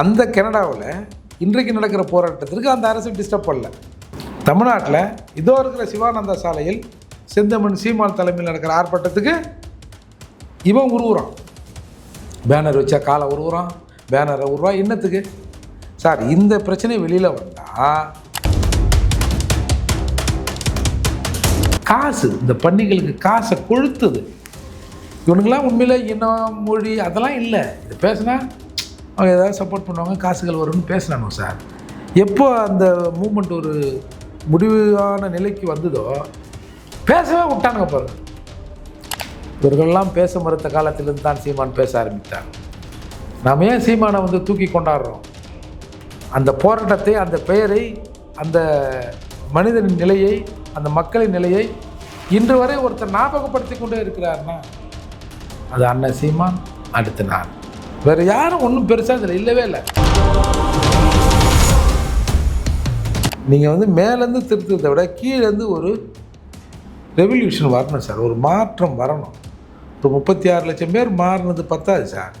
அந்த கனடாவில் இன்றைக்கு நடக்கிற போராட்டத்திற்கு அந்த அரசு டிஸ்டர்ப் பண்ணல. தமிழ்நாட்டில் இதோ இருக்கிற சிவானந்தா சாலையில் செந்தமன் சீமான் தலைமையில் நடக்கிற ஆர்ப்பாட்டத்துக்கு இவன் உருவுறான் பேனர் வச்சா காலை உருவுறான் பேனரை உருவா என்னத்துக்கு? சார் இந்த பிரச்சனை வெளியில் வந்தால் காசு இந்த பண்டிகைகளுக்கு காசை கொழுத்துது இவனுங்களாம் உண்மையில் இனம் மொழி அதெல்லாம் இல்லை. இது பேசுனா அவங்க ஏதாவது சப்போர்ட் பண்ணுவாங்க காசுகள் வரும்னு பேசினானோ சார்? எப்போ அந்த மூமெண்ட் ஒரு முடிவான நிலைக்கு வந்ததோ பேசவே விட்டானுங்க பாருங்கள் இவர்கள்லாம் பேச மறுத்த காலத்திலிருந்து தான் சீமான் பேச ஆரம்பித்தார். நாம் ஏன் சீமானை வந்து தூக்கி கொண்டாடுறோம்? அந்த போராட்டத்தை அந்த பெயரை அந்த மனிதனின் நிலையை அந்த மக்களின் நிலையை இன்று வரை ஒருத்தர் ஞாபகப்படுத்தி கொண்டே இருக்கிறார்னா அது அண்ணன் சீமான் அடுத்து நான். வேறு யாரும் ஒன்றும் பெருசாக இதில் இல்லவே இல்லை. நீங்கள் வந்து மேலேருந்து திருத்தத்தை விட கீழேருந்து ஒரு ரெவல்யூஷன் வரணும் சார். ஒரு மாற்றம் வரணும். இப்போ முப்பத்தி ஆறு லட்சம் பேர் மாறினது பத்தாது சார்.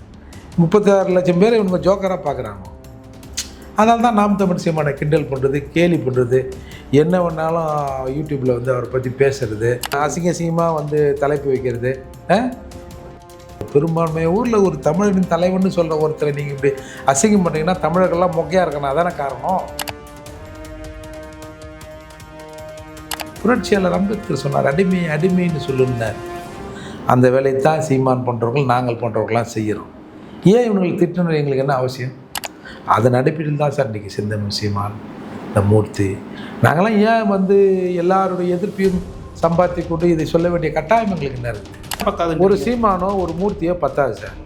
முப்பத்தி ஆறு லட்சம் பேர் இவங்க ஜோக்கராக பார்க்குறாங்க அதனால தான் நாம் தமிழ் சீமானை கிண்டல் பண்ணுறது கேலி பண்ணுறது என்ன வேணாலும் யூடியூப்பில் வந்து அவரை பற்றி பேசுறது அசிங்க அசிங்கமாக வந்து தலைப்பு வைக்கிறது ஆ? பெரும்பான்மை ஊரில் ஒரு தமிழரின் தலைவன் சொல்கிற ஒருத்தரை நீங்கள் இப்படி அசிங்கம் பண்ணீங்கன்னா தமிழர்கள்லாம் மொக்கையாக இருக்கணும். அதான காரணம்? புரட்சியாளர் அம்பேத்கர் சொன்னார் அடிமை அடிமைன்னு சொல்லியிருந்தார் அந்த வேலையை தான் சீமான் போன்றவர்கள் நாங்கள் போன்றவர்கள்லாம் செய்கிறோம். ஏன் இவங்களுக்கு திட்டணும் எங்களுக்கு என்ன அவசியம்? அதன் அடிப்படையில் தான் சார் இன்றைக்கி சிந்தனம் சீமான் இந்த மூர்த்தி. நாங்களாம் ஏன் வந்து எல்லாருடைய எதிர்ப்பையும் சம்பாத்தி கொண்டு இதை சொல்ல வேண்டிய கட்டாயம் எங்களுக்கு என்ன இருக்குது பத்தாது ஒரு சீமானோ ஒரு மூர்த்தியோ பத்தாது சார்.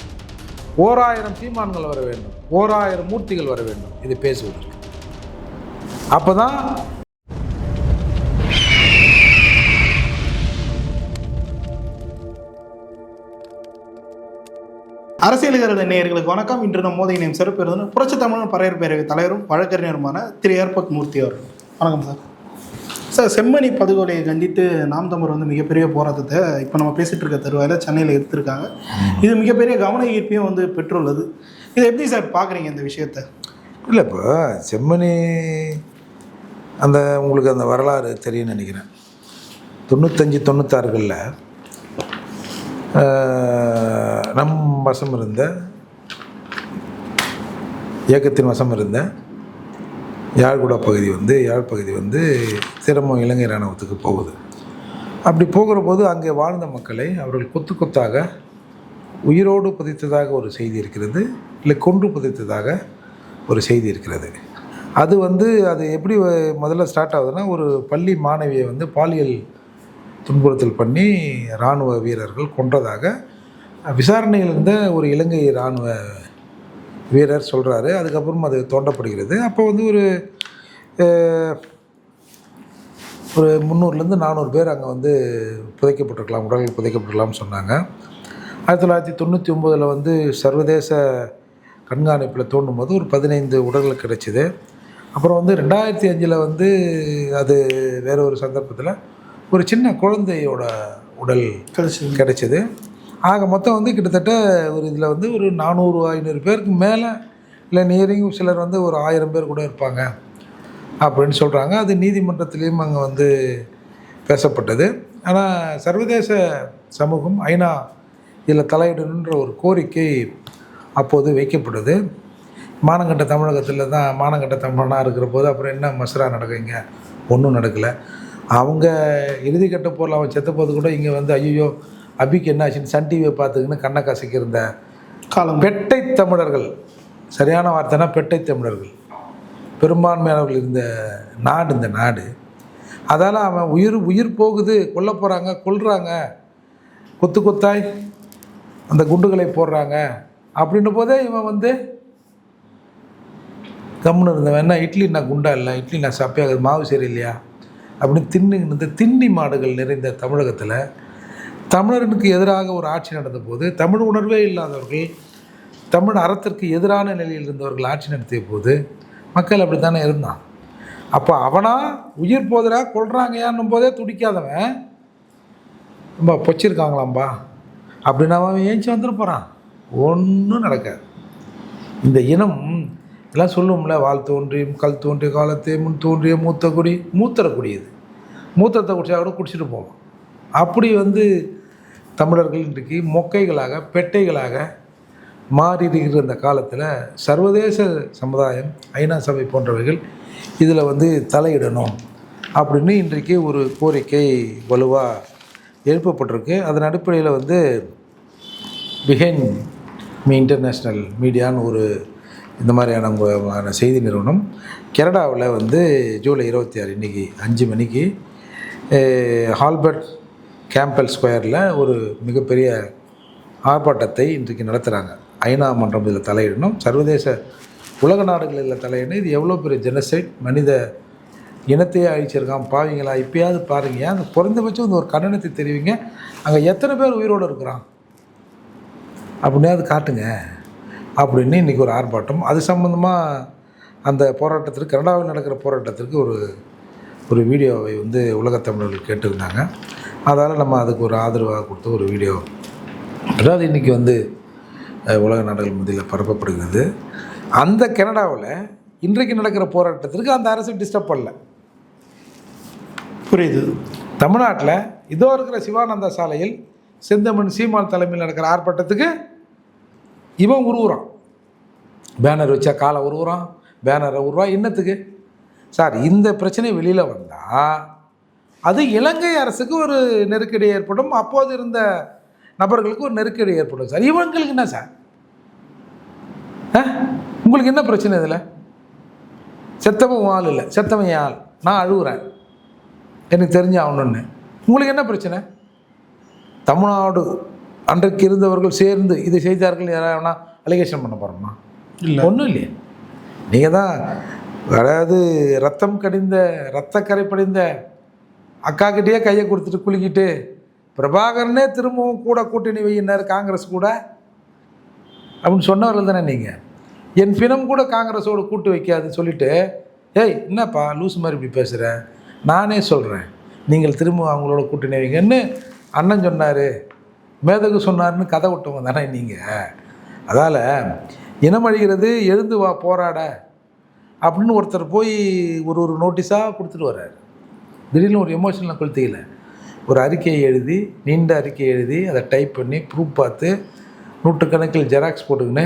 ஓராயிரம் சீமான்கள் வர வேண்டும். ஓராயிரம் மூர்த்திகள் வர வேண்டும். இது பேசுவதற்கு. அப்போ தான் அரசியலுகிற நேயர்களுக்கு வணக்கம். இன்று நம் மோதை நேம் சிறப்பு இருந்தது புரட்சி தமிழ் பறையர் பேரவை தலைவரும் வழக்கறிஞருமான திரு ஏற்பக் மூர்த்தி அவர் வணக்கம் சார். சார் செம்மணி படுகொலையை கண்டித்து நாம் தமிழர் வந்து மிகப்பெரிய போராட்டத்தை இப்போ நம்ம பேசிகிட்டு இருக்க தருவாயில் சென்னையில் எடுத்திருக்காங்க. இது மிகப்பெரிய கவன ஈர்ப்பையும் வந்து பெற்றுள்ளது. இதை எப்படி சார் பார்க்குறீங்க இந்த விஷயத்தை? இல்லை இப்போ செம்மணி அந்த உங்களுக்கு அந்த வரலாறு தெரியும்னு நினைக்கிறேன். தொண்ணூத்தஞ்சு தொண்ணூத்தாறுகளில் நம் வசம் இருந்த இயக்கத்தின் வசம் இருந்த யாழ்குடா பகுதி வந்து யாழ் பகுதி வந்து சிரமம் இலங்கை இராணுவத்துக்கு போகுது. அப்படி போகிற போது அங்கே வாழ்ந்த மக்களை அவர்கள் கொத்து கொத்தாக உயிரோடு புதைத்ததாக ஒரு செய்தி இருக்கிறது இல்லை கொன்று புதைத்ததாக ஒரு செய்தி இருக்கிறது. அது வந்து அது எப்படி வ- முதல்ல ஸ்டார்ட் ஆகுதுன்னா ஒரு பள்ளி மாணவியை வந்து பாலியல் துன்புறுத்தல் பண்ணி இராணுவ வீரர்கள் கொன்றதாக விசாரணையில் இருந்த ஒரு இலங்கை இராணுவ வீரர் சொல்கிறாரு அதுக்கப்புறம் அது தோண்டப்படுகிறது. அப்போ வந்து ஒரு ஒரு முந்நூறுலேருந்து நானூறு பேர் அங்கே வந்து புதைக்கப்பட்டிருக்கலாம் உடல்கள் புதைக்கப்பட்டிருக்கலாம்னு சொன்னாங்க. ஆயிரத்தி தொள்ளாயிரத்தி தொண்ணூற்றி ஒம்போதில் வந்து சர்வதேச கண்காணிப்பில் தோண்டும் போது ஒரு பதினைந்து உடல்கள் கிடைச்சிது. அப்புறம் வந்து ரெண்டாயிரத்தி அஞ்சில் வந்து அது வேற ஒரு சந்தர்ப்பத்தில் ஒரு சின்ன குழந்தையோட உடல் கிடைச்சது. கிடைச்சிது. ஆக மொத்தம் வந்து கிட்டத்தட்ட ஒரு இதில் வந்து ஒரு நானூறு ஐநூறு பேருக்கு மேலே இல்லை நியரிங் சிலர் வந்து ஒரு ஆயிரம் பேர் கூட இருப்பாங்க அப்படின்னு சொல்கிறாங்க அது நீதிமன்றத்திலையும் அங்கே வந்து பேசப்பட்டது. ஆனால் சர்வதேச சமூகம் ஐநா இதில் தலையிடணுன்ற ஒரு கோரிக்கை அப்போது வைக்கப்படுது மானங்கட்ட தமிழகத்தில் தான் மானங்கட்ட தமிழனாக இருக்கிற போது அப்புறம் என்ன மசரா நடக்குங்க? ஒன்றும் நடக்கலை. அவங்க இறுதிக்கட்ட போரில் அவன் செத்த போது கூட இங்கே வந்து ஐயோ அபிக்கு என்ன ஆச்சுன்னு சன் டிவியை பார்த்துக்கின்னு கண்ணை கசக்கியிருந்த காலம். பெட்டை தமிழர்கள். சரியான வார்த்தைனா பெட்டை தமிழர்கள். பெரும்பான்மையானவர்கள் இருந்த நாடு இந்த நாடு. அதால் அவன் உயிர் உயிர் போகுது கொல்ல போகிறாங்க கொல்றாங்க. கொத்து கொத்தாய் அந்த குண்டுகளை போடுறாங்க. அப்படின்ற போதே இவன் வந்து கம்முன்னு இருந்தவன் என்ன இட்லி நான் குண்டா இல்லை? இட்லி நான் சப்பையாக மாவு சரியில்லையா அப்படின்னு தின்னு இந்த திண்ணி மாடுகள் நிறைந்த தமிழகத்தில் தமிழர்களுக்கு எதிராக ஒரு ஆட்சி நடந்த போது தமிழ் உணர்வே இல்லாதவர்கள் தமிழ் அறத்திற்கு எதிரான நிலையில் இருந்தவர்கள் ஆட்சி நடத்திய போது மக்கள் அப்படி தானே இருந்தான். அப்போ அவனா உயிர் போதரா கொள்றாங்கயான்னும் போதே துடிக்காதவன் ரொம்ப பொச்சிருக்காங்களாம்பா? அப்படின்னு அவன் ஏஞ்சி வந்துட்டு போகிறான் ஒன்றும் நடக்காது. இந்த இனம் எல்லாம் சொல்லுவோம்ல வால் தோன்றியும் கல் தோன்றிய காலத்தே முன் தோன்றிய மூத்த குடி மூத்தரக்கூடியது மூத்தத்தை குடிச்சா கூட குடிச்சிட்டு போவோம் அப்படி வந்து தமிழர்கள் இன்றைக்கு மொக்கைகளாக பெட்டைகளாக மாறிடுகிற இந்த காலத்தில் சர்வதேச சமுதாயம் ஐநா சபை போன்றவைகள் இதில் வந்து தலையிடணும் அப்படின்னு இன்றைக்கு ஒரு கோரிக்கை வலுவாக எழுப்பப்பட்டிருக்கு. அதன் அடிப்படையில் வந்து பிஹைன் மீ இன்டர்நேஷ்னல் மீடியான்னு ஒரு இந்த மாதிரியான செய்தி நிறுவனம் கனடாவில் வந்து ஜூலை இருபத்தி ஆறு இன்றைக்கி அஞ்சு மணிக்கு ஹால்பர்ட் கேம்பல் ஸ்கொயரில் ஒரு மிகப்பெரிய ஆர்ப்பாட்டத்தை இன்றைக்கு நடத்துகிறாங்க ஐநா மன்றம் இதில் தலையிடணும். சர்வதேச உலக நாடுகள் இதில் தலையிடணும். இது எவ்வளோ பெரிய ஜெனசைட் மனித இனத்தையே அழிச்சிருக்கான். பாவீங்களா? இப்பயாவது பாருங்க. அந்த குறைந்தபட்சம் இந்த ஒரு கண்டனத்தை தெரிவிங்க. அங்கே எத்தனை பேர் உயிரோடு இருக்கிறான்? அப்படின்னாவது காட்டுங்க. அப்படின்னு இன்றைக்கி ஒரு ஆர்ப்பாட்டம். அது சம்மந்தமாக அந்த போராட்டத்திற்கு கனடாவில் நடக்கிற போராட்டத்திற்கு ஒரு ஒரு வீடியோவை வந்து உலகத் தமிழர்கள் கேட்டிருந்தாங்க. அதால் நம்ம அதுக்கு ஒரு ஆதரவாக கொடுத்து ஒரு வீடியோ. அதாவது இன்றைக்கி வந்து உலக நாடுகள் மத்தியில் பரப்பப்படுகிறது. அந்த கனடாவில் இன்றைக்கு நடக்கிற போராட்டத்திற்கு அந்த அரசு டிஸ்டர்ப் பண்ணல. புரியுது. தமிழ்நாட்டில் இதோ இருக்கிற சிவானந்தா சாலையில் செந்தமன் சீமான் தலைமையில் நடக்கிற ஆர்ப்பாட்டத்துக்கு இவன் உருவுறான் பேனர் வச்சா காலை உருவுறான் பேனரை உருவா என்னத்துக்கு சார் இந்த பிரச்சனை வெளியில் வந்தால் அது இலங்கை அரசுக்கு ஒரு நெருக்கடி ஏற்படும். அப்போது இருந்த நபர்களுக்கு ஒரு நெருக்கடி ஏற்படும். சார் இவங்களுக்கு என்ன சார்? உங்களுக்கு என்ன பிரச்சனை இதில்? செத்தவன் ஆள் இல்லை. செத்தவன் ஆள். நான் அழுகுறேன் எனக்கு தெரிஞ்ச ஆகணும்னு. உங்களுக்கு என்ன பிரச்சனை? தமிழ்நாடு அன்றைக்கு இருந்தவர்கள் சேர்ந்து இதை செய்தார்கள் யாராவது அலிகேஷன் பண்ண போகிறோமா இல்லை. ஒன்றும் இல்லையே. நீங்கள் தான் அதாவது ரத்தம் கடிந்த ரத்த கரை படிந்த அக்கா கிட்டேயே கையை கொடுத்துட்டு குலுக்கிட்டு பிரபாகரனே திரும்பவும் கூட கூட்டணி வையினார் காங்கிரஸ் கூட. அப்படின்னு சொன்னவர்கள் தானே நீங்கள் என் பிணம் கூட காங்கிரஸோடு கூட்டு வைக்காதுன்னு சொல்லிட்டு ஏய் என்னப்பா லூஸ் மாதிரி இப்படி பேசுகிற நானே சொல்கிறேன் நீங்கள் திரும்ப அவங்களோட கூட்டணி வைங்கன்னு அண்ணன் சொன்னார். மேதகு சொன்னார்னு கதை விட்டவங்க தானே நீங்கள் அதால் இனமழிகிறது எழுந்து வா போராட. அப்படின்னு ஒருத்தர் போய் ஒரு ஒரு நோட்டீஸாக கொடுத்துட்டு வர்றாரு. திடீர்னு ஒரு எமோஷனல் கொளுத்திக்கல ஒரு அறிக்கையை எழுதி நீண்ட அறிக்கையை எழுதி அதை டைப் பண்ணி ப்ரூஃப் பார்த்து நூற்றுக்கணக்கில் ஜெராக்ஸ் போட்டுக்கின்னு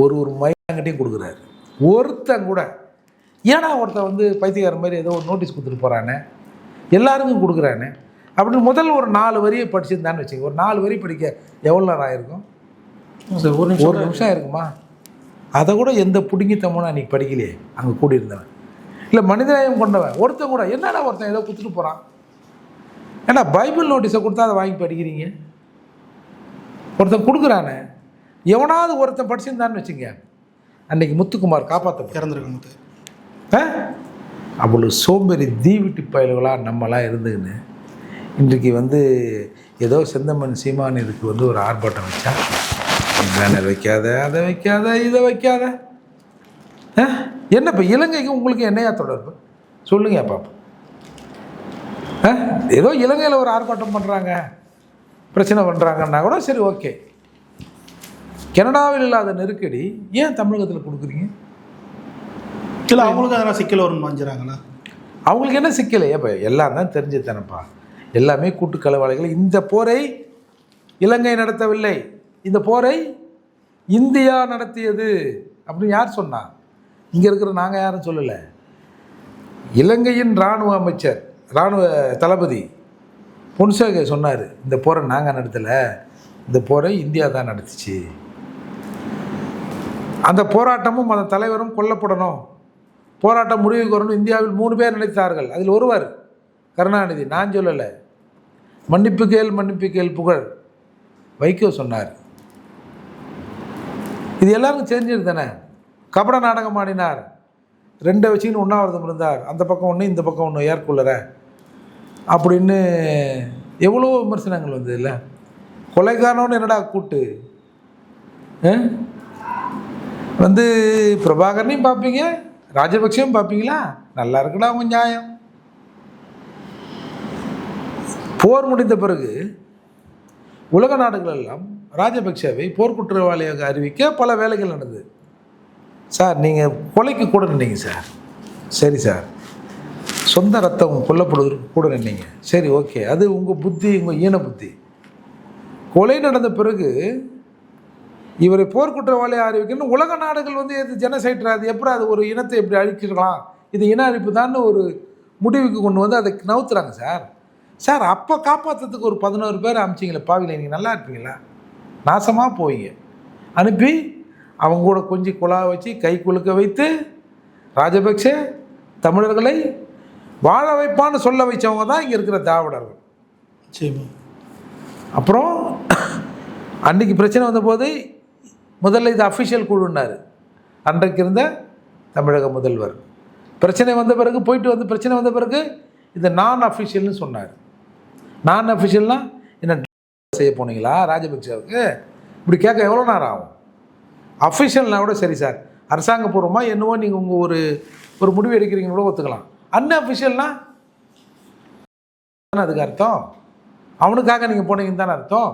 ஒரு ஒரு மையங்கிட்டையும் கொடுக்குறாரு. ஒருத்தன் கூட ஏன்னா ஒருத்தன் வந்து பைத்தியக்காரன் மாதிரி ஏதோ ஒரு நோட்டீஸ் கொடுத்துட்டு போகிறானே எல்லாருக்கும் கொடுக்குறானே? அப்படின்னு முதல் ஒரு நாலு வரியை படிச்சிருந்தான்னு வச்சுக்க ஒரு நாலு வரி படிக்க எவ்வளோ நேரம் ஆயிருக்கும்? சார் ஒரு ஒரு நிமிஷம் நிமிஷம் இருக்குமா அதை கூட எந்த பிடுங்கித்தமும் அன்றைக்கி படிக்கலையே. அங்கே கூடியிருந்தவன். இல்லை மனிதநேயம் கொண்டவன். ஒருத்தன் கூட என்னடா ஒருத்தன் ஏதோ கொடுத்துட்டு போகிறான் ஏன்னா பைபிள் நோட்டீஸை கொடுத்தா அதை வாங்கி படிக்கிறீங்க? ஒருத்தன் கொடுக்குறானே. எவனாவது ஒருத்தன் படிச்சிருந்தான்னு வச்சுங்க அன்னைக்கு முத்துக்குமார் காப்பாற்ற இறந்துருக்காங்க சார் அவ்வளோ சோம்பேறி தீவிட்டு பயல்களாக நம்மலாம் இருந்துக்கின்னு இன்றைக்கு வந்து ஏதோ செந்தமன் சீமான் இதுக்கு வந்து ஒரு ஆர்ப்பாட்டம் வச்சா பேனர் வைக்காத அதை வைக்காத இதை வைக்காத. ஆ? என்ன இப்போ இலங்கைக்கு உங்களுக்கு என்னையா தொடர்பு? சொல்லுங்க பாப்போம் ஆ? ஏதோ இலங்கையில் ஒரு ஆர்ப்பாட்டம் பண்ணுறாங்க பிரச்சனை பண்ணுறாங்கன்னா கூட சரி ஓகே. கனடாவில் இல்லாத நெருக்கடி ஏன் தமிழகத்தில் கொடுக்குறீங்க? இல்லை அவங்களுக்கு அதெல்லாம் சிக்கல் வரும்னு வாஞ்சுறாங்களா? அவங்களுக்கு என்ன சிக்கல்? இப்போ எல்லாம் தான் தெரிஞ்சு தானப்பா எல்லாமே கூட்டு களவாளிகள். இந்த போரை இலங்கை நடத்தவில்லை. இந்த போரை இந்தியா நடத்தியது அப்படின்னு யார் சொன்னா? இங்கே இருக்கிற நாங்கள் யாரும் சொல்லலை. இலங்கையின் இராணுவ அமைச்சர் இராணுவ தளபதி பொன்சேக சொன்னார் இந்த போரை நாங்கள் நடத்தலை இந்த போரை இந்தியா தான் நடத்துச்சு. அந்த போராட்டமும் அந்த தலைவரும் கொல்லப்படணும். போராட்டம் முடிவுக்கு வரணும். இந்தியாவில் மூணு பேர் நினைத்தார்கள் அதில் ஒருவர் கருணாநிதி. நான் சொல்லலை. மன்னிப்பு கேள் மன்னிப்பு கேள் புகழ். வைகோ சொன்னார். இது எல்லாருக்கும் தெரிஞ்சது தானே? கபட நாடகம் ஆடினார். ரெண்டை வச்சுன்னு உண்ணாவிரதம் இருந்தார் அந்த பக்கம் ஒன்று இந்த பக்கம் ஒன்று ஏற்குள்ளற அப்படின்னு எவ்வளோ விமர்சனங்கள் வந்தது இல்லை? கொலைகாரனோட என்னடா கூட்டு? வந்து பிரபாகரனையும் பார்ப்பீங்க ராஜபக்சையும் பார்ப்பீங்களா நல்லா இருக்குடா அவங்க நியாயம். போர் முடிந்த பிறகு உலக நாடுகள் எல்லாம் ராஜபக்சேவை போர்க்குற்றவாளியாக அறிவிக்க பல வேலைகள் நடந்தது. சார் நீங்கள் கொலைக்கு கூட நின்னீங்க சார். சரி சார். சொந்த ரத்தம் கொல்லப்படுவதற்கு கூட நின்னீங்க. சரி ஓகே. அது உங்கள் புத்தி உங்கள் ஈன புத்தி. கொலை நடந்த பிறகு இவரை போர்க்குற்றவாளி அறிவிக்கணும் உலக நாடுகள் வந்து எது ஜெனசைட்ரா அது எப்படி அது ஒரு இனத்தை எப்படி அழிச்சிருக்கலாம்? இது இன அழிப்பு தான் ஒரு முடிவுக்கு கொண்டு வந்து அதை நவுத்துறாங்க சார். சார் அப்போ காப்பாற்றுறதுக்கு ஒரு பதினோரு பேர் அமிச்சிங்களே பாவில நீங்கள் நல்லா இருப்பீங்களா? நாசமாக போவீங்க. அனுப்பி அவங்க கூட கொஞ்சம் குழா வச்சு கை குலுக்க வைத்து ராஜபக்சே தமிழர்களை வாழ வைப்பான்னு சொல்ல வச்சவங்க தான் இங்கே இருக்கிற திராவிடர்கள். நிச்சயமா. அப்புறம் அன்னைக்கு பிரச்சனை வந்தபோது முதல்ல இது அஃபிஷியல் குழுன்னாரு. அன்றைக்கு இருந்த தமிழக முதல்வர். பிரச்சனை வந்த பிறகு போயிட்டு வந்து பிரச்சனை வந்த பிறகு இது நான் அஃபிஷியல்னு சொன்னார். நான் அஃபிஷியல்னா என்ன செய்ய போனீங்களா? ராஜபக்சேவுக்கு இப்படி கேட்க எவ்வளோ நேரம் ஆகும்? அஃபிஷியல்னா கூட சரி சார். அரசாங்கபூர்வமாக என்னவோ நீங்கள் உங்கள் ஒரு ஒரு முடிவு எடுக்கிறீங்கன்னு கூட ஒத்துக்கலாம். அன் அஃபிஷியல்னா அதுக்கு அர்த்தம். அவனுக்காக நீங்கள் போனீங்கன்னு தானே அர்த்தம்.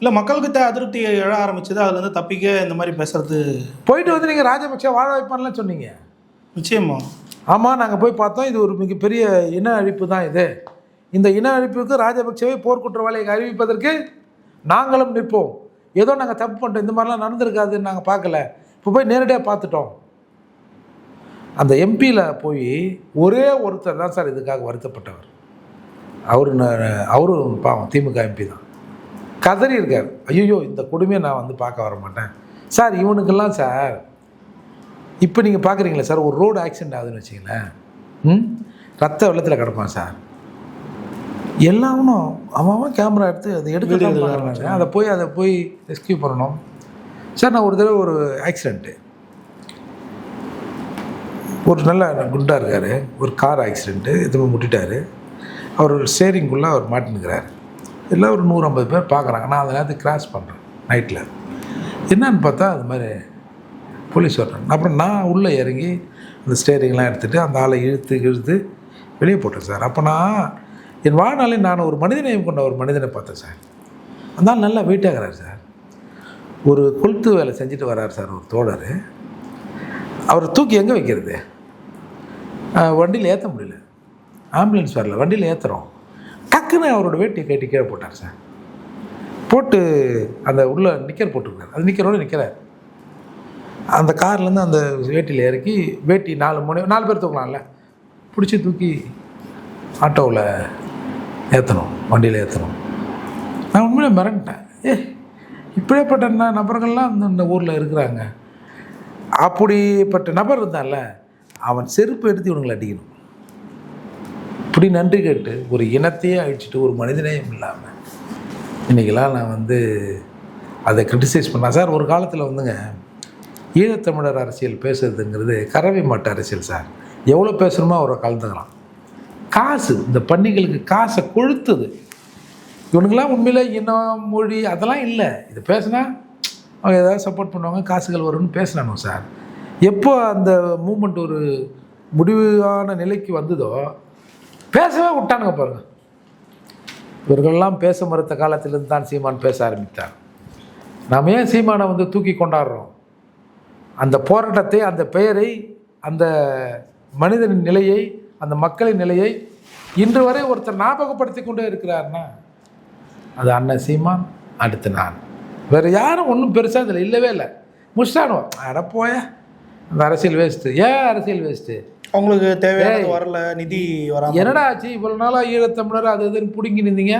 இல்லை மக்களுக்கு அதிருப்தி எழ ஆரம்பிச்சது அதுலேருந்து தப்பிக்க இந்த மாதிரி பேசுறது. போயிட்டு வந்து நீங்கள் ராஜபக்சே வாழ வைப்பான்லாம் சொன்னீங்க. நிச்சயமா. ஆமாம் நாங்கள் போய் பார்த்தோம். இது ஒரு மிகப்பெரிய இன அழிப்பு தான் இது. இந்த இன அழிப்புக்கு ராஜபக்சேவை போர்க்குற்றவாளியை அறிவிப்பதற்கு நாங்களும் நிற்போம். ஏதோ நாங்கள் தப்பு பண்ணிட்டோம் இந்த மாதிரிலாம் நடந்திருக்காதுன்னு நாங்கள் பார்க்கல. இப்போ போய் நேரடியாக பார்த்துட்டோம். அந்த எம்பியில் போய் ஒரே ஒருத்தர் தான் சார் இதுக்காக வருத்தப்பட்டவர். அவரு அவரும் பாவம் திமுக எம்பி தான். கதறி இருக்கார். ஐயோ இந்த கொடுமையை நான் வந்து பார்க்க வர மாட்டேன். சார் இவனுக்கெல்லாம் சார் இப்போ நீங்கள் பார்க்குறீங்களே சார் ஒரு ரோடு ஆக்சிடென்ட் ஆகுதுன்னு வச்சிங்களேன் ம்? ரத்த வெள்ளத்தில் கிடப்பான் சார். எல்லாவனும் அவன் கேமரா எடுத்து அதை எடுக்க. அதை போய் அதை போய் ரெஸ்கியூ பண்ணணும். சார் நான் ஒரு தடவை ஒரு ஆக்சிடெண்ட்டு ஒரு நல்ல குண்டாக இருக்கார். ஒரு கார் ஆக்சிடெண்ட்டு எதுவுமே முட்டிட்டாரு. அவர் ஸ்டேரிங்குள்ளே அவர் மாட்டினுக்கிறாரு. எல்லாம் ஒரு நூறு ஐம்பது பேர் பார்க்குறாங்க நான் அந்த நேரத்துக்கு கிராஸ் பண்ணுறேன் நைட்டில் என்னன்னு பார்த்தா அது மாதிரி போலீஸ் வர்றாங்க. அப்புறம் நான் உள்ளே இறங்கி அந்த ஸ்டேரிங்லாம் எடுத்துகிட்டு அந்த ஆளை இழுத்து இழுத்து வெளியே போட்டேன் சார். அப்போ நான் என் வாழ்நாளில் நான் ஒரு மனிதநேயம் கொண்ட ஒரு மனிதனை பார்த்தேன் சார். அதனால் நல்லா வெயிட்டாகிறார் சார். ஒரு கொளுத்து வேலை செஞ்சுட்டு வர்றார் சார் ஒரு தோழர். அவரை தூக்கி எங்கே வைக்கிறது? வண்டியில் ஏற்ற முடியல. ஆம்புலன்ஸ் வரல வண்டியில் ஏற்றுறோம் டக்குன்னு அவரோட வேட்டியை கட்டி கீழே போட்டார் சார். போட்டு அந்த உள்ள நிக்கர் போட்டிருக்காரு. அது நிக்கரோடு நிற்கிறார் அந்த கார்லேருந்து அந்த வேட்டியில் இறக்கி வேட்டி நாலு மணி நாலு பேர் தூக்கலாம்ல. பிடிச்சி தூக்கி ஆட்டோவில் ஏற்றணும் வண்டியில் ஏற்றணும் நான் உண்மையிலே மிரண்டேன். ஏ இப்படியேப்பட்ட என்ன நபர்கள்லாம் இந்த இந்த ஊரில் இருக்கிறாங்க. அப்படிப்பட்ட நபர் இருந்தான்ல அவன் செருப்பு எடுத்து இவனுங்களை அடிக்கணும். இப்படி நன்றி கேட்டு ஒரு இனத்தையே அழிச்சிட்டு ஒரு மனிதனையும் இல்லாமல் இன்றைக்கெல்லாம் நான் வந்து அதை கிரிட்டிசைஸ் பண்ணேன் சார் ஒரு காலத்தில் வந்துங்க ஈழத்தமிழர் அரசியல் பேசுறதுங்கிறது கறவை மாட்டு அரசியல் சார். எவ்வளோ பேசணுமோ அவரை கலந்துக்கலாம். காசு இந்த பன்னிகளுக்கு காசை கொழுத்துது. இவனுங்களாம் உண்மையில் இனம் மொழி அதெல்லாம் இல்லை. இது பேசுனா அவங்க ஏதாவது சப்போர்ட் பண்ணுவாங்க காசுகள் வரும்னு பேசினானோ சார் எப்போ அந்த மூமெண்ட் ஒரு முடிவான நிலைக்கு வந்ததோ பேசவே விட்டானுங்க பாருங்க. இவர்கள்லாம் பேச மறுத்த காலத்திலிருந்து தான் சீமான் பேச ஆரம்பித்தார். நாம் ஏன் சீமானை வந்து தூக்கி கொண்டாடுறோம்? அந்த போராட்டத்தை அந்த பெயரை அந்த மனிதனின் நிலையை அந்த மக்களின் நிலையை இன்று வரை ஒருத்தர் ஞாபகப்படுத்தி கொண்டே இருக்கிறார்னா அது அண்ணன் சீமான் அடுத்து நான். வேறு யாரும் ஒன்றும் பெருசாக இதில் இல்லவே இல்லை. முஷ்டானோ அட போய. அந்த அரசியல் வேஸ்ட்டு ஏன் அரசியல் வேஸ்ட்டு அவங்களுக்கு தேவையானது ஏய். வரல நிதி வராம என்னடா ஆச்சு? இவ்வளோ நாளாக ஈழத்தமிழர் அது இதுன்னு பிடுங்கி நின்றீங்க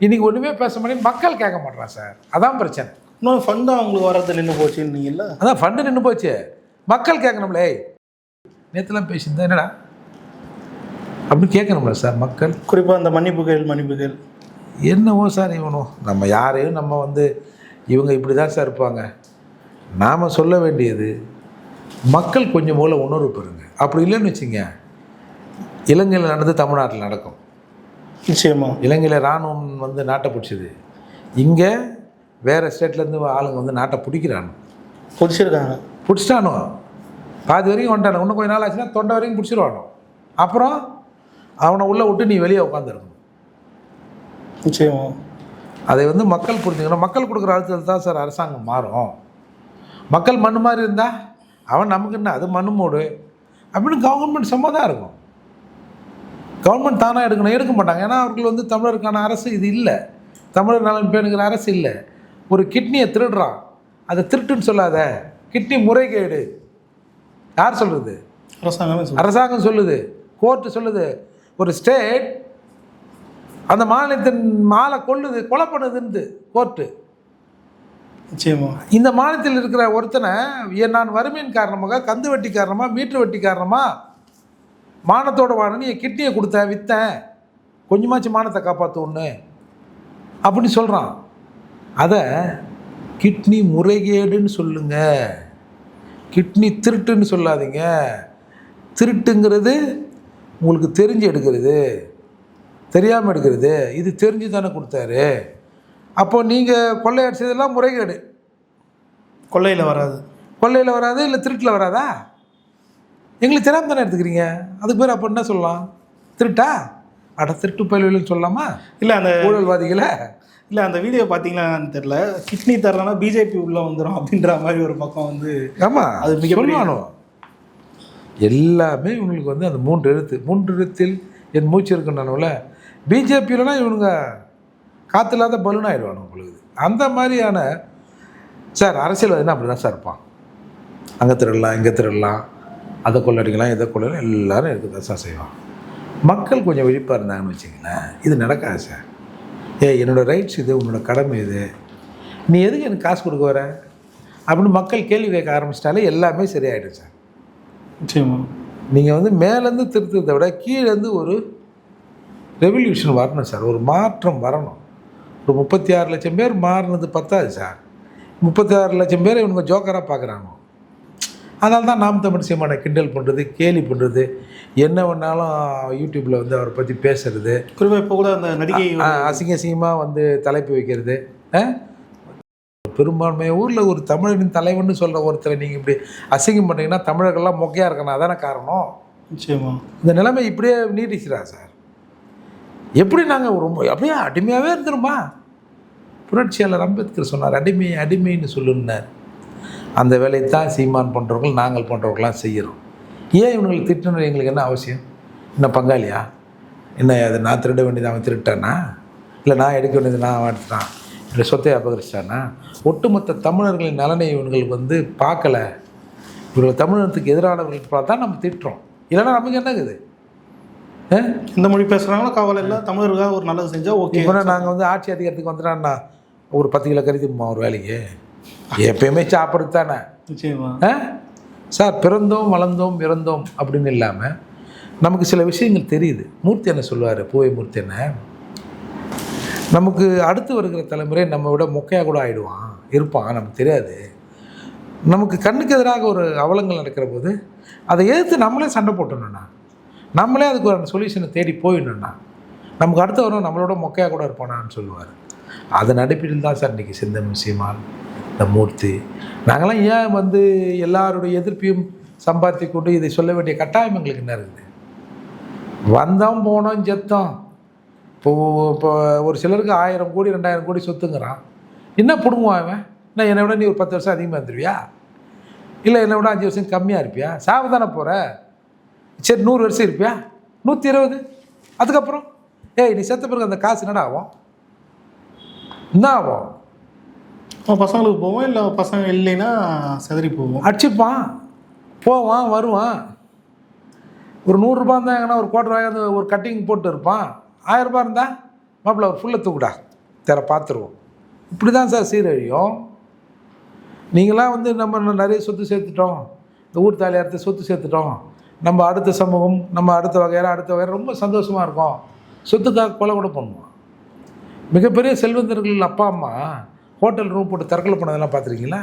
இன்னைக்கு ஒன்றுமே பேச மாட்டேன் மக்கள் கேட்க மாட்றான் சார். அதான் பிரச்சனை. இன்னும் ஃபண்டு அவங்களுக்கு வர்றது நின்று போச்சுன்னீங்கல்ல அதான் ஃபண்டு நின்று போச்சு. மக்கள் கேட்கணும்ல நேற்றுலாம் பேசியிருந்தா என்னடா? அப்படின்னு கேட்கணும்ல சார் மக்கள். குறிப்பாக அந்த மன்னிப்புகள் மன்னிப்புகள். என்னவோ சார் இவனோ. நம்ம யாரையும் நம்ம வந்து இவங்க இப்படி தான் சார் இருப்பாங்க. நாம் சொல்ல வேண்டியது மக்கள் கொஞ்சம் போல உணர்வு பெறுங்க. அப்படி இல்லைன்னு வச்சுங்க இலங்கையில் நடந்து தமிழ்நாட்டில் நடக்கும். நிச்சயமா. இலங்கையில் இராணுவம் வந்து நாட்டை பிடிச்சிது. இங்கே வேறு ஸ்டேட்லேருந்து ஆளுங்க வந்து நாட்டை பிடிக்கிறானு பிடிச்சிருக்காங்க. பிடிச்சிட்டானோ பாதி வரைக்கும் வந்துட்டானு இன்னும் கொஞ்ச நாள் ஆச்சுன்னா தொண்டை வரைக்கும் பிடிச்சிருவானோ அப்புறம் அவனை உள்ளே விட்டு நீ வெளியே உட்காந்துருக்கணும் நிச்சயமா. அதை வந்து மக்கள் புரிஞ்சுக்கணும். மக்கள் கொடுக்குற அழுத்தத்தில் தான் சார் அரசாங்கம் மாறும். மக்கள் மண்ணு மாதிரி இருந்தால் அவன் நமக்கு என்ன? அது மண்ணுமோடு அப்படின்னு கவர்மெண்ட் சும்மா தான் இருக்கும். கவர்மெண்ட் தானாக எடுக்கணும்? எடுக்க மாட்டாங்க. ஏன்னா அவர்கள் வந்து தமிழருக்கான அரசு இது இல்லை. தமிழர் நலன் பேணுங்கிற அரசு இல்லை. ஒரு கிட்னியை திருடுறான். அதை திருட்டுன்னு சொல்லாத. கிட்னி முறைகேடு. யார் சொல்கிறது அரசாங்கமே அரசாங்கம் சொல்லுது. கோர்ட்டு சொல்லுது. ஒரு ஸ்டேட் அந்த மாநிலத்தின் மாலை கொல்லுது கொலை பண்ணுதுன்னு கோர்ட்டு நிச்சயமா. இந்த மாநிலத்தில் இருக்கிற ஒருத்தனை நான் வறுமையின் காரணமாக கந்து வட்டி காரணமாக மீட்டர் வட்டி காரணமாக மானத்தோட வாழணும் என் கிட்னியை கொடுத்தேன் விற்றேன் கொஞ்சமாச்சும் மானத்தை காப்பாற்று ஒன்று அப்படின்னு சொல்கிறான் அதை கிட்னி முறைகேடுன்னு சொல்லுங்க. கிட்னி திருட்டுன்னு சொல்லாதீங்க. திருட்டுங்கிறது உங்களுக்கு தெரிஞ்சு எடுக்கிறது தெரியாமல் எடுக்கிறது இது தெரிஞ்சு தானே கொடுத்தாரு. அப்போ நீங்கள் கொள்ளையடிச்சதெல்லாம் முறைகேடு. கொள்ளையில் வராது. கொள்ளையில் வராது இல்லை திருட்டில் வராதா? எங்களுக்கு தெரியாம தானே எடுத்துக்கிறீங்க? அதுக்கு பேர் அப்போ என்ன சொல்லலாம்? திருட்டா? அட திருட்டு பயில்வெளின்னு சொல்லலாமா? இல்லை அந்த ஊழல்வாதிகளை? இல்லை அந்த வீடியோ பார்த்தீங்களான்னு தெரியல. கிட்னி தரலன்னா பிஜேபி உள்ளே வந்துடும் அப்படின்ற மாதிரி ஒரு பக்கம் வந்து ஆமாம் அது சொல்லுவானோ? எல்லாமே இவங்களுக்கு வந்து அந்த மூன்று எழுத்து மூன்று எழுத்தில் என் மூச்சு இருக்குன்னால பிஜேபியிலனா இவனுங்க காற்று இல்லாத பலூன் ஆகிடுவானு உங்களுக்கு அந்த மாதிரியான சார் அரசியல்வாதினா அப்படி தான் சார் இருப்பான். அங்கே திருடலாம் இங்கே திருடலாம் அதை கொள்ளடிக்கலாம் இதை கொள்ளலாம் எல்லோரும் எடுக்க தான் சார் செய்வான் மக்கள் கொஞ்சம் விழிப்பாக இருந்தாங்கன்னு வச்சிங்களேன் இது நடக்காது சார். ஏ என்னோடய ரைட்ஸ் இது உன்னோட கடமை இது. நீ எதுக்கு எனக்கு காசு கொடுக்க வர? அப்படின்னு மக்கள் கேள்வி கேட்க ஆரம்பிச்சிட்டாலே எல்லாமே சரியாயிடும் சார். நீங்கள் வந்து மேலேருந்து திருத்தத்தை விட கீழேருந்து ஒரு ரெவல்யூஷன் வரணும் சார். ஒரு மாற்றம் வரணும். ஒரு முப்பத்தி ஆறு லட்சம் பேர் மாறினது பத்தாது சார். முப்பத்தி ஆறு லட்சம் பேர் இவனுங்க ஜோக்கராக பார்க்குறாங்க அதனால தான் நாம் தமிழ் சீமானை கிண்டல் பண்ணுறது கேலி பண்ணுறது என்ன வேணாலும் யூடியூப்பில் வந்து அவரை பற்றி பேசுறது. குறிப்பாக இப்போ கூட அந்த நடிகை அசிங்க அசிங்கமாக வந்து தலைப்பு வைக்கிறது. ஆ? பெரும்பான்மைய ஊரில் ஒரு தமிழனின் தலைவன்னு சொல்கிற ஒருத்தரை நீங்கள் இப்படி அசிங்கம் பண்ணீங்கன்னா தமிழர்கள்லாம் மொக்கையாக இருக்கணும். அதானே காரணம்? நிச்சயமா. இந்த நிலைமை இப்படியே நீடிச்சுடா சார்? எப்படி நாங்கள் ரொம்ப அப்படியே அடிமையாகவே இருந்துருமா? புரட்சியாளர் அம்பேத்கர் சொன்னார் அடிமை அடிமைன்னு சொல்லுன்னார். அந்த வேலையை தான் சீமான் போன்றவர்கள் நாங்கள் போன்றவர்கள்லாம் செய்கிறோம். ஏன் இவங்களுக்கு திட்டணும் எங்களுக்கு என்ன அவசியம்? என்ன பங்காளியா? என்ன அது நான் திருட வேண்டியது அவன் திருட்டானா? இல்லை நான் எடுக்க வேண்டியது நான் எடுத்துட்டான்? சொத்தை அபகரிச்சிட்டானா ஒட்டுமொத்த தமிழர்களின் நலனை இவர்கள் வந்து பார்க்கல. இவர்கள் தமிழகத்துக்கு எதிரானவர்கள் பார்த்தா நம்ம திட்டுறோம். இல்லைன்னா நமக்கு என்னங்குது ஆ? எந்த மொழி பேசுகிறாங்களோ கவலை இல்லை. தமிழருக்காக ஒரு நல்லது செஞ்சால் ஓகே. இப்போ நாங்கள் வந்து ஆட்சி அதிகாரத்துக்கு வந்துட்டான்னா ஒரு பத்து கிலோ கறி திம்மா ஒரு வேலைக்கு? எப்பயுமே சாப்பிட்றது தானே? சார் பிறந்தோம் வளர்ந்தோம் இறந்தோம் அப்படின்னு இல்லாமல் நமக்கு சில விஷயங்கள் தெரியுது. மூர்த்தி என்ன சொல்லுவார்? பூவை மூர்த்தி என்ன? நமக்கு அடுத்து வருகிற தலைமுறை நம்ம விட மொக்கையாக கூட ஆயிடுவான். இருப்பான் நமக்கு தெரியாது. நமக்கு கண்ணுக்கு எதிராக ஒரு அவலங்கள் நடக்கிற போது அதை எதிர்த்து நம்மளே சண்டை போட்டணுண்ணா நம்மளே அதுக்கு ஒரு சொல்யூஷனை தேடி போயிடணுண்ணா நமக்கு அடுத்து வரும் நம்மளோட மொக்கையாக கூட இருப்பானான்னு சொல்லுவார். அதன் அடிப்படையில் தான் சார் இன்றைக்கி சிந்தம் சீமான் இந்த மூர்த்தி. நாங்களாம் ஏன் வந்து எல்லாருடைய எதிர்ப்பையும் சம்பாதித்து கொண்டு இதை சொல்ல வேண்டிய கட்டாயம் எங்களுக்கு என்ன இருக்குது? வந்தோம் போனோம் செத்தோம். இப்போ இப்போ ஒரு சிலருக்கு ஆயிரம் கோடி ரெண்டாயிரம் கோடி சொத்துங்கிறான். என்ன பிடுங்குவான் அவன் என்ன என்னை விட நீ ஒரு பத்து வருஷம் அதிகமாக இருந்துருவியா? இல்லை என்னை விட அஞ்சு வருஷம் கம்மியாக இருப்பியா? சாவு தானே போகிற சரி நூறு வருஷம் இருப்பியா? நூற்றி இருபது. அதுக்கப்புறம் ஏய் நீ செத்த பிறகு அந்த காசு என்னடா ஆகும்? என்ன ஆகும்? பசங்களுக்கு போவோம் இல்லை பசங்க இல்லைன்னா செதறி போவோம்? அடிச்சுப்பான். போவான் வருவான். ஒரு நூறுரூபா இருந்தால் எங்கன்னா ஒரு கோட்டை ரூபாய் ஒரு கட்டிங் போட்டு இருப்பான். ஆயிரரூபா இருந்தால் மாப்பிள்ள ஒரு ஃபுல்லாக தூக்குடா. தெர பார்த்துருவோம். இப்படி தான் சார் சீரழியும். நீங்களாம் வந்து நம்ம நிறைய சொத்து சேர்த்துட்டோம். இந்த ஊர் தாலியாரத்தை சொத்து சேர்த்துட்டோம். நம்ம அடுத்த சமூகம் நம்ம அடுத்த வகையில் அடுத்த வகையில் ரொம்ப சந்தோஷமாக இருக்கும். சொத்துக்காக கொலை கூட பண்ணுவோம். மிகப்பெரிய செல்வந்தர்கள் அப்பா அம்மா ஹோட்டல் ரூம் போட்டு தற்கொலை பண்ணதெல்லாம் பார்த்துருக்கீங்களா?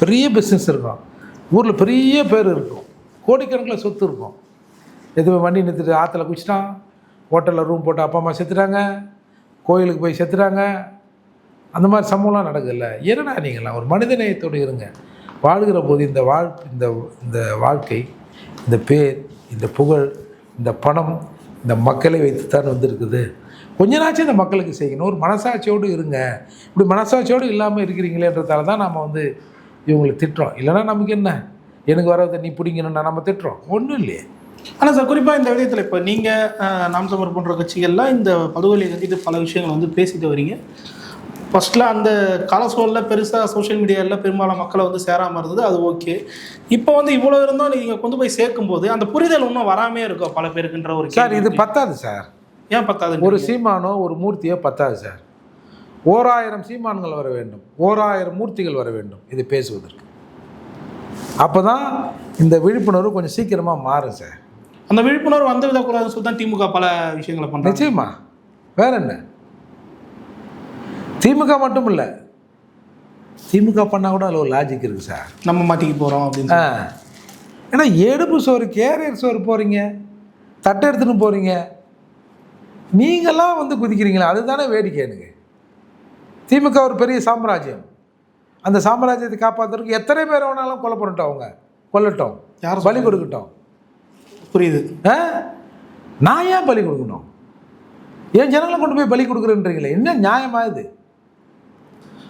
பெரிய பிஸ்னஸ் இருக்கும். ஊரில் பெரிய பேர் இருக்கும். கோடிக்கணக்கில் சொத்து இருக்கும். எதுவும் வண்டி நிறுத்திட்டு ஆற்றுல குச்சிட்டான் ஹோட்டலில் ரூம் போட்டு அப்பா அம்மா செத்துட்டாங்க கோயிலுக்கு போய் செத்துட்டாங்க. அந்த மாதிரி சம்பவம்லாம் நடக்குதுல்ல. என்னடா நீங்களாம் ஒரு மனித நேயத்தோடு இருங்க. வாழ்கிற போது இந்த வாழ் இந்த இந்த வாழ்க்கை இந்த பேர் இந்த புகழ் இந்த பணம் இந்த மக்களை வைத்துத்தான் வந்திருக்குது. கொஞ்ச நாச்சும் இந்த மக்களுக்கு செய்யணும். ஒரு மனசாட்சியோடு இருங்க. இப்படி மனசாட்சியோடு இல்லாமல் இருக்கிறீங்களேன்றதால தான் நம்ம வந்து இவங்களை திட்டுறோம். இல்லைன்னா நமக்கு என்ன? எனக்கு வரதை நீ பிடிங்கணும்னா நம்ம திட்டுறோம். ஒன்றும் இல்லையே. ஆனால் சார் குறிப்பாக இந்த விடயத்தில் இப்போ நீங்கள் நாம் தமிழ் போன்ற கட்சிகள்லாம் இந்த படுகொலையை கண்டித்து பல விஷயங்கள் வந்து பேசிட்டு வரீங்க. ஃபர்ஸ்ட்டில் அந்த கால சூழலில் பெருசாக சோஷியல் மீடியாவில் பெரும்பாலும் மக்களை வந்து சேராமல் இருந்தது அது ஓகே இப்போ வந்து இவ்வளோ இருந்தும் நீங்கள் கொண்டு போய் சேர்க்கும்போது அந்த புரிதல் இன்னும் வராமே இருக்கும் பல பேருக்குன்ற ஒரு சார் இது. பத்தாது சார். ஏன் பத்தாது ஒரு சீமானோ ஒரு மூர்த்தியோ பத்தாது சார். ஓராயிரம் சீமான்கள் வர வேண்டும். ஓராயிரம் மூர்த்திகள் வர வேண்டும் இது பேசுவதற்கு. அப்போ தான் இந்த விழிப்புணர்வு கொஞ்சம் சீக்கிரமாக மாறும் சார். அந்த விழிப்புணர்வு வந்து விடக்கூடாதுன்னு சொல்லி தான் திமுக பல விஷயங்களை பண்ணுறாங்க நிச்சயமா. வேற என்ன? திமுக மட்டும் இல்லை. திமுக பண்ணால் கூட அதில் ஒரு லாஜிக் இருக்குது சார் நம்ம மாட்டிக்க போகிறோம் அப்படின்னு ஏன்னா எடுப்பு சோறு கேரியர் சோறு போகிறீங்க தட்டை எடுத்துன்னு போகிறீங்க நீங்களாம் வந்து குதிக்கிறீங்களா அதுதானே வேடிக்கை எனக்கு. திமுக ஒரு பெரிய சாம்ராஜ்யம். அந்த சாம்ராஜ்யத்தை காப்பாற்றுறதுக்கு எத்தனை பேர் வேணாலும் கொலை பண்ணட்டும் அவங்க. கொல்லட்டும். யார் பலி கொடுக்கட்டும். புரியுது. ஆ? நான் ஏன் பலி கொடுக்கணும்? என் ஜனங்களை கொண்டு போய் பலி கொடுக்குறேன்றீங்களே என்ன நியாயமா இது?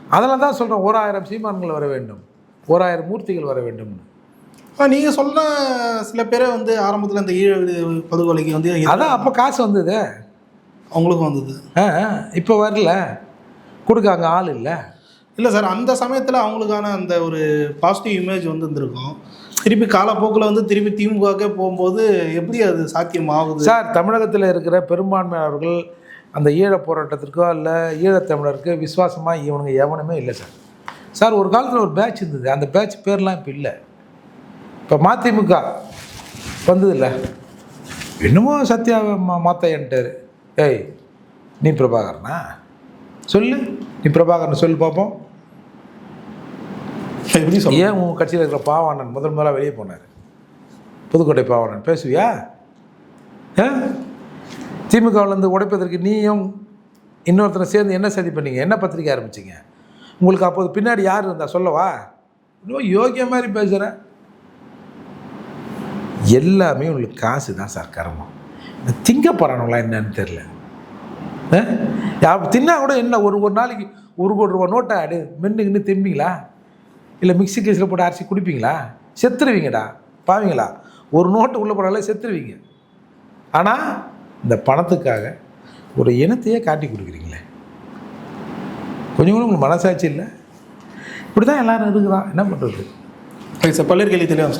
அதெல்லாம் தான் சொல்கிறேன் ஓராயிரம் சீமான்கள் வர வேண்டும் ஓராயிரம் மூர்த்திகள் வர வேண்டும்னு. நீங்கள் சொன்ன சில பேரை வந்து ஆரம்பத்தில் இந்த ஈழ படுகொலைக்கு வந்து அதான் அப்போ காசு வந்தது? அவங்களுக்கும் வந்தது. இப்போ வரல? கொடுக்க அங்கே ஆள் இல்லை? இல்லை சார் அந்த சமயத்தில் அவங்களுக்கான அந்த ஒரு பாசிட்டிவ் இமேஜ் வந்து இருந்திருக்கும் திருப்பி காலப்போக்கில் வந்து திருப்பி திமுகவுக்கே போகும்போது எப்படி அது சாத்தியம் ஆகுது சார் தமிழகத்தில் இருக்கிற பெரும்பான்மையானவர்கள் அந்த ஈழப் போராட்டத்திற்கோ இல்லை ஈழத்தமிழருக்கு விசுவாசமாக இவனுங்க எவனுமே இல்லை சார். சார் ஒரு காலத்தில் ஒரு பேட்ச் இருந்தது. அந்த பேட்ச் பேர்லாம் இப்போ இல்லை. இப்போ மதிமுக வந்தது இல்லை என்னமோ சத்யா மா மாத்தையன்ட்டார். ஏய் நீ பிரபாகரனா? சொல்லு. நீ பிரபாகரன் சொல்லு பார்ப்போம் எப்படி சொல்ல ஏன் உன் கட்சியில் இருக்கிற பாவாணன் முதல் முதலாக வெளியே போனார்? புதுக்கோட்டை பாவாணன். பேசுவியா? ஆ? திமுகவிலேருந்து உடைப்பதற்கு நீயும் இன்னொருத்தனை சேர்ந்து என்ன சதி பண்ணீங்க? என்ன பத்திரிக்கை ஆரம்பிச்சிங்க? உங்களுக்கு அப்போது பின்னாடி யார் இருந்தா? சொல்லவா? இன்னும் யோகிய மாதிரி பேசுகிறேன் எல்லாமே உங்களுக்கு காசு தான் சார் கர்மம் திங்க போகிறானுங்களா என்னன்னு தெரில ஆ? தின்னா கூட என்ன ஒரு ஒரு நாளைக்கு ஒரு கோடி ரூபா நோட்டை அடு மென்னுக்குன்னு திம்பிங்களா? இல்லை மிக்சி கேஸில் போட்டு அரிசி குடிப்பீங்களா? செத்துருவீங்கடா. பாவீங்களா? ஒரு நோட்டு உள்ளே போனாலே செத்துருவீங்க. ஆனால் இந்த பணத்துக்காக ஒரு இனத்தையே காட்டி கொடுக்குறீங்களே. கொஞ்சம் கூட உங்களுக்கு மனசாட்சி இல்லை? இப்படி தான் எல்லோரும் இருக்குதான். என்ன பண்ணுறது சார் பள்ளியர் கேள்வி தெளிவாக